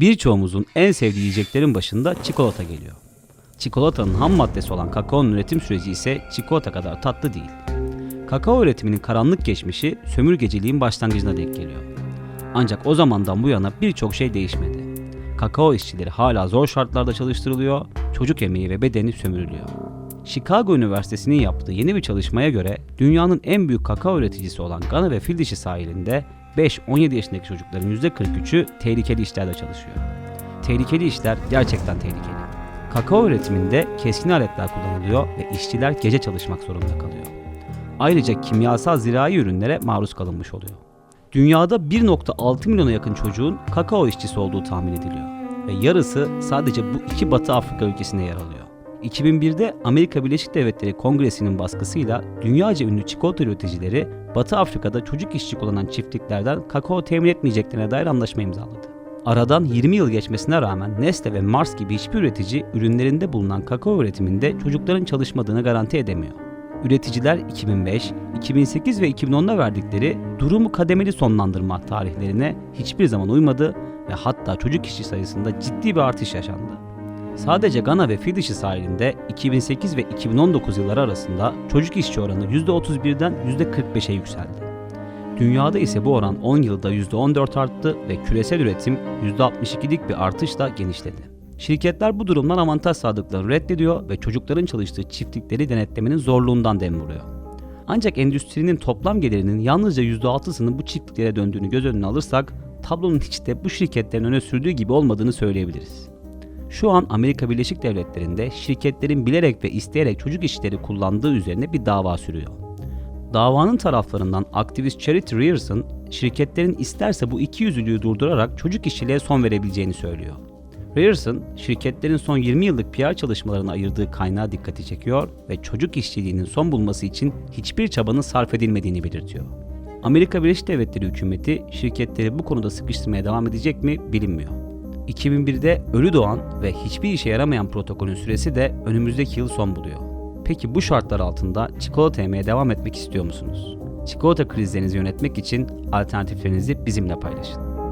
Birçoğumuzun en sevdiği yiyeceklerin başında çikolata geliyor. Çikolatanın ham maddesi olan kakaonun üretim süreci ise çikolata kadar tatlı değil. Kakao üretiminin karanlık geçmişi sömürgeciliğin başlangıcına denk geliyor. Ancak o zamandan bu yana birçok şey değişmedi. Kakao işçileri hala zor şartlarda çalıştırılıyor, çocuk emeği ve bedeni sömürülüyor. Chicago Üniversitesi'nin yaptığı yeni bir çalışmaya göre dünyanın en büyük kakao üreticisi olan Gana ve Fil dişi sahilinde 5-17 yaşındaki çocukların %43'ü tehlikeli işlerde çalışıyor. Tehlikeli işler gerçekten tehlikeli. Kakao üretiminde keskin aletler kullanılıyor ve işçiler gece çalışmak zorunda kalıyor. Ayrıca kimyasal zirai ürünlere maruz kalınmış oluyor. Dünyada 1.6 milyona yakın çocuğun kakao işçisi olduğu tahmin ediliyor ve yarısı sadece bu iki Batı Afrika ülkesinde yer alıyor. 2001'de Amerika Birleşik Devletleri Kongresi'nin baskısıyla dünyaca ünlü çikolata üreticileri Batı Afrika'da çocuk işçi kullanan çiftliklerden kakao temin etmeyeceklerine dair anlaşma imzaladı. Aradan 20 yıl geçmesine rağmen Nestle ve Mars gibi hiçbir üretici ürünlerinde bulunan kakao üretiminde çocukların çalışmadığını garanti edemiyor. Üreticiler 2005, 2008 ve 2010'da verdikleri durumu kademeli sonlandırma tarihlerine hiçbir zaman uymadı ve hatta çocuk işçi sayısında ciddi bir artış yaşandı. Sadece Gana ve Fil sahilinde 2008 ve 2019 yılları arasında çocuk işçi oranı %31'den %45'e yükseldi. Dünyada ise bu oran 10 yılda %14 arttı ve küresel üretim %62'lik bir artışla genişledi. Şirketler bu durumdan avantaj sağladıklarını reddediyor ve çocukların çalıştığı çiftlikleri denetlemenin zorluğundan dem vuruyor. Ancak endüstrinin toplam gelirinin yalnızca %6'sının bu çiftliklere döndüğünü göz önüne alırsak tablonun hiç de bu şirketlerin öne sürdüğü gibi olmadığını söyleyebiliriz. Şu an Amerika Birleşik Devletleri'nde şirketlerin bilerek ve isteyerek çocuk işçileri kullandığı üzerine bir dava sürüyor. Davanın taraflarından aktivist Charity Rierson, şirketlerin isterse bu ikiyüzlülüğü durdurarak çocuk işçiliğe son verebileceğini söylüyor. Rierson, şirketlerin son 20 yıllık PR çalışmalarına ayırdığı kaynağı dikkati çekiyor ve çocuk işçiliğinin son bulması için hiçbir çabanın sarf edilmediğini belirtiyor. Amerika Birleşik Devletleri hükümeti şirketleri bu konuda sıkıştırmaya devam edecek mi bilinmiyor. 2001'de ölü doğan ve hiçbir işe yaramayan protokolün süresi de önümüzdeki yıl son buluyor. Peki bu şartlar altında çikolata yemeye devam etmek istiyor musunuz? Çikolata krizlerinizi yönetmek için alternatiflerinizi bizimle paylaşın.